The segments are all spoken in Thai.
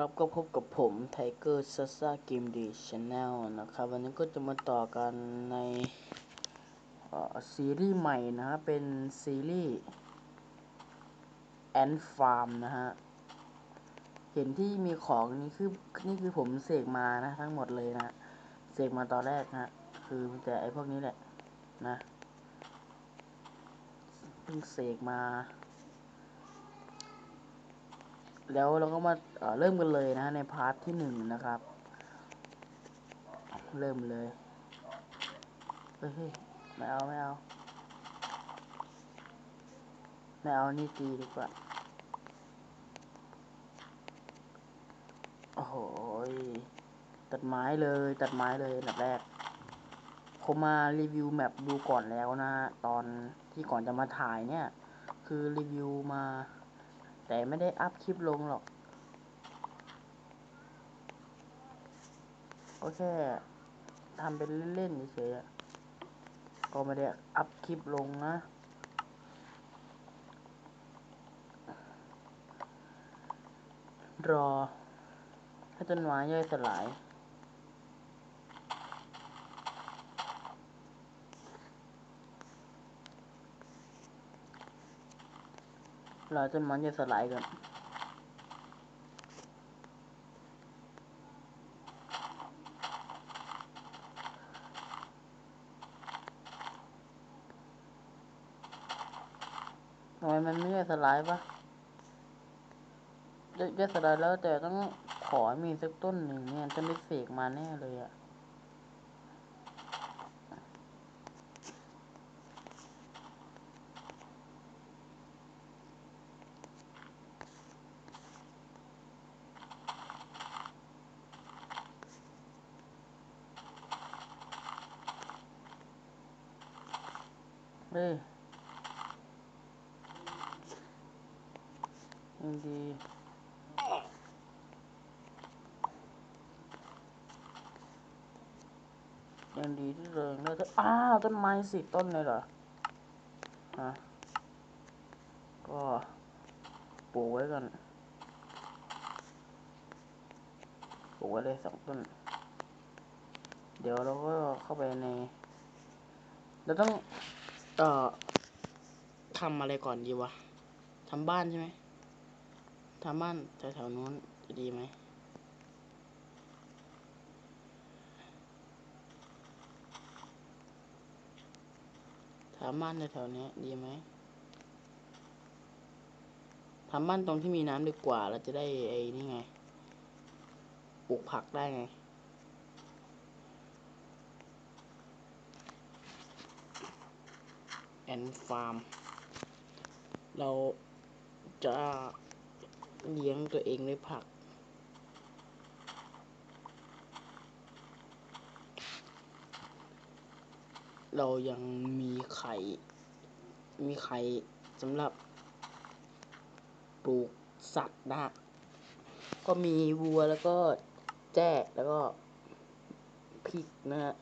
ครับก็พบกับผมไทเกอร์ซัสซาเกมดีชาแนลนะครับ วันนี้ก็จะมาต่อกันในซีรีส์ใหม่นะฮะ เป็นซีรีส์แอนฟาร์มนะฮะ เห็นที่มีของนี่คือนี่คือผมเสกมานะ ทั้งหมดเลยนะ เสกมาตอนแรกนะคือแต่ไอพวกนี้แหละนะเพิ่งเสกมา แล้วเราก็มาเอ่อเริ่มกันเลยนะในพาร์ทที่หนึ่งนะครับ เริ่มเลยเฮ้ยไม่เอาไม่เอาไม่เอานี่ตีดีกว่า โอ้โหตัดไม้เลยตัดไม้เลยอันดับแรกผมมารีวิวแมปดูก่อนแล้วนะ ตอนที่ก่อนจะมาถ่ายเนี่ย คือรีวิวมา แต่ไม่ได้อัพคลิปลงหรอก ก็แค่ทำเป็นเล่นๆเฉยๆก็ไม่ได้อัพคลิปลงนะ รอให้ต้นไม้ย่อยสลาย รอต้นไม้ย่อยสลายก่อนทำไมมันไม่ย่อยสลายปะย่อยสลายแล้วแต่ต้องขอให้มีสักต้นหนึ่งเนี่ยจะไม่เสกมาแน่เลยอะ เฮ้ยยังดียังดีที่เลยแล้วถ้าอ้าวต้นไม้สิต้นเลยเหรอฮะก็ปลูกไว้ก่อนปลูกไว้เลยสองต้น เดี๋ยวเราก็เข้าไปใน เราต้อง เออทำอะไรก่อนดีวะทำบ้านใช่ไหมทำบ้านแถวๆนู้นจะดีไหมทำบ้านแถวๆนี้ดีไหมทำบ้านตรงที่มีน้ำดีกว่าเราจะได้ไอ้นี่ไง ปลูกผักได้ไง แอนฟาร์มเราจะเลี้ยงตัวเองด้วยผัก เรายังมีไข่ มีไข่สำหรับปลูกสัตว์นะก็มีวัวแล้วก็แจ้แล้วก็พริกนะฮะ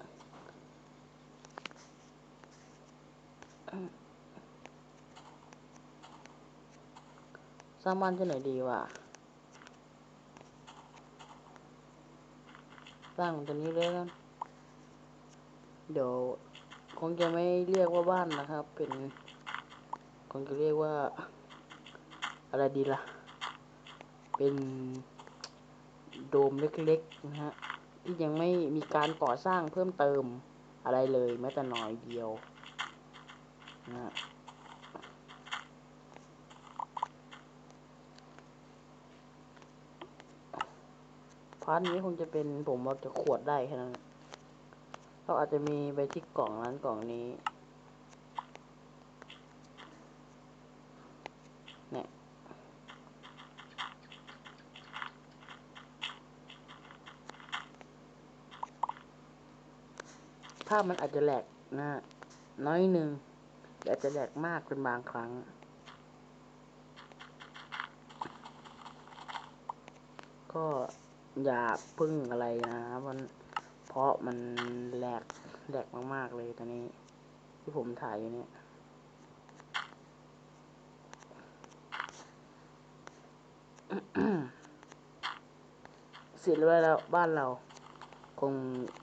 สร้างบ้านที่ไหนดีวะสร้างตัวนี้เลยกันเดี๋ยวคงจะไม่เรียกว่าบ้านนะครับ เป็นคงจะเรียกว่า อะไรดีล่ะ เป็นโดมเล็กๆนะฮะที่ยังไม่มีการก่อสร้างเพิ่มเติมอะไรเลยแม้แต่น้อยเดียว นะพาร์ทนี้คงจะเป็นผมว่าจะขวดได้แค่นั้นเราอาจจะมีไปที่กล่องนั้นกล่องนี้เนี่ยภาพมันอาจจะแหลกนะน้อยหนึ่ง แต่อาจจะแหลกมากเป็นบางครั้ง ก็อย่าพึ่งอะไรนะครับมันเพราะมันแหลกแหลกมากๆเลยตอนนี้ ที่ผมถ่ายอยู่เนี่ยเสร็จแล้วบ้านเรา คง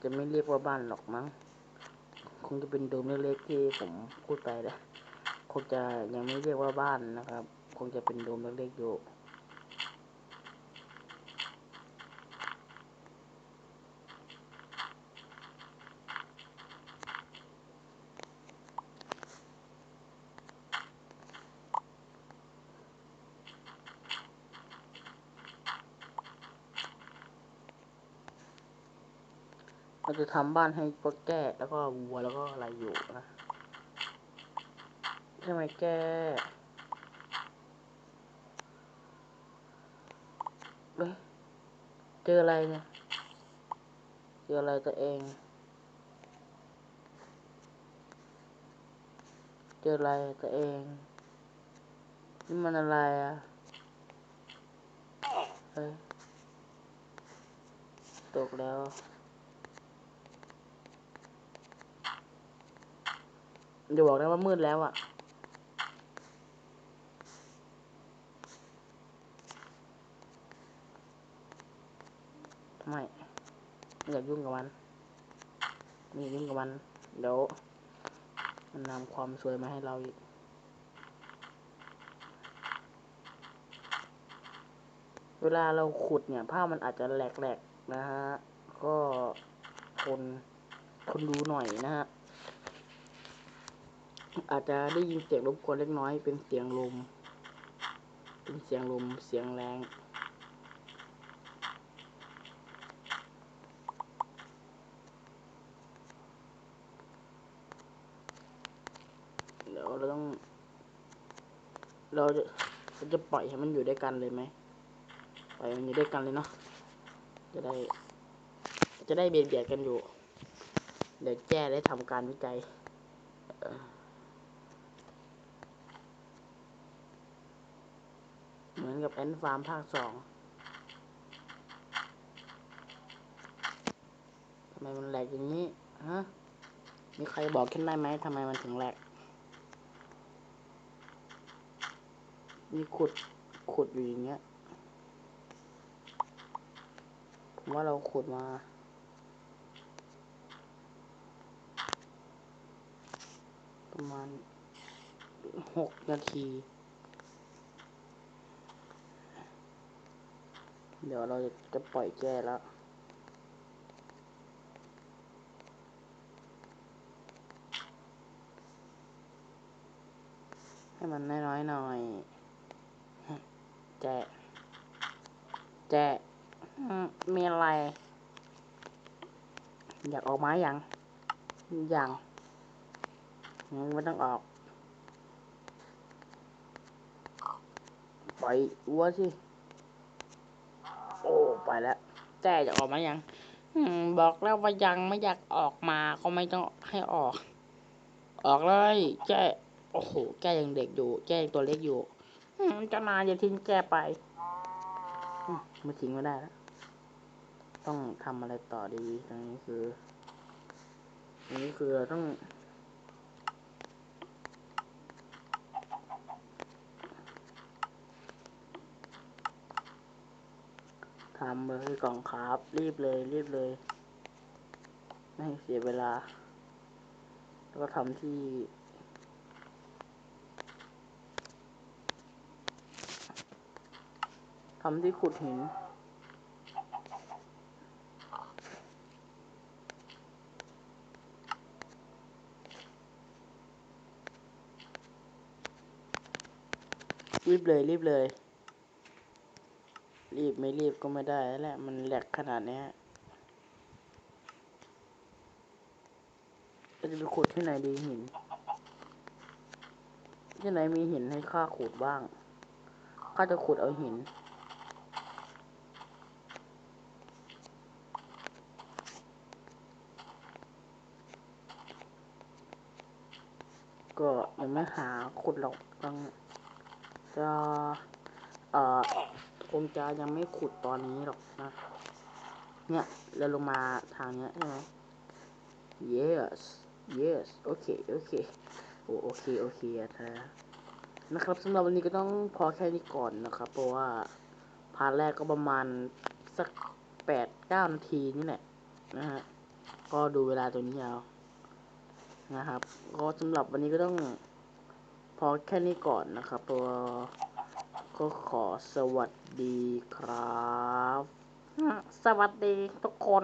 จะไม่เรียกว่าบ้านหรอกมั้ง งจะเป็นโดมเล็กๆที่ผมพูดไปนะคงจะยังไม่เรียกว่าบ้านนะครับ คงจะเป็นโดมเล็กๆอยู่ เราจะทำบ้านให้พวกแกะแล้วก็วัวแล้วก็อะไรอยู่นะใช่ไมแกะเฮ้ยเจออะไรเนี่ย เจออะไรตัวเอง เจออะไรตัวเอง นี่มันอะไรอะ เฮ้ย ตกแล้ว อย่าบอกนะว่ามืดแล้วอะไม่ไม่อยากยุ่งกับมันม่ยุ่งกับมัน เดี๋ยวมันนำความสวยมาให้เราอีกเวลาเราขุดเนี่ยภาพมันอาจจะแหลกๆนะฮะ ก็ทนทนดูหน่อยนะฮะ อาจจะได้ยินเสียงรบกวนเล็กน้อย เป็นเสียงลม เป็นเสียงลม เสียงแรงเดี๋ยวเราต้อง เราจะเราจะปล่อยให้มันอยู่ด้วยกันเลยไหมปล่อยมันอยู่ด้วยกันเลยเนาะ จะได้ จะได้เบียดเบียดกันอยู่ เดี๋ยวแจ้ได้ทำการวิจัยเอ่อเหมือนกับ แอนฟาร์มภาคสองทำไมมันแหลกอย่างนี้ฮะมีใครบอกขึ้นได้ไหมทำไมมันถึงแหลกมีขุดขุดอยู่อย่างเงี้ยผมว่าเราขุดมาประมาณหกนาที เดี๋ยวเราจะปล่อยแก้แล้วให้มันน้อยๆหน่อย แจะแจะอืมมีอะไร อยากออกไม้ยัง ยังงั้นไม่ต้องออก ปล่อยวัวสิ ไปแล้วแจ้อยากออกมายังอืมบอกแล้วว่ายังไม่อยากออกมาก็ไม่ต้องให้ออก ออกเลยแจ้โอ้โหแกยังเด็กอยู่ แกยังตัวเล็กอยู่อจะนายอย่าทิ้งแกไปมไม่ทิ้งไม่ได้แล้วต้องทำอะไรต่อดีตรงนี้คือนี้คือต้อง ทำเลยกล่องครับ รีบเลยรีบเลย ไม่เสียเวลา แล้วก็ทำที่ทำที่ขุดหินรีบเลยรีบเลย บไม่รีบก็ไม่ได้แล้วแหละ มันแหลกขนาดนี้เราจะไปขุดที่ไหนดีหิน ที่ไหนมีหินให้ข้าขุดบ้าง ข้าจะขุดเอาหิน ก็ยังไม่หาขุดหรอกต้องจะเอ่อ ผมจะยังไม่ขุดตอนนี้หรอกนะ เนี่ยเราลงมาทางเนี้ยใช่ไหม yes yes okay okay โอโอเค โอเคนะนะครับสำหรับวันนี้ก็ต้องพอแค่นี้ก่อนนะครับ เพราะว่าพาร์ทแรกก็ประมาณสักแปดเก้านาทีนี่แหละนะฮะ ก็ดูเวลาตัวนี้ยาวนะครับ ก็สำหรับวันนี้ก็ต้องพอแค่นี้ก่อนนะครับตัวก็ขอสวัสดี ดีครับ สวัสดีทุกคน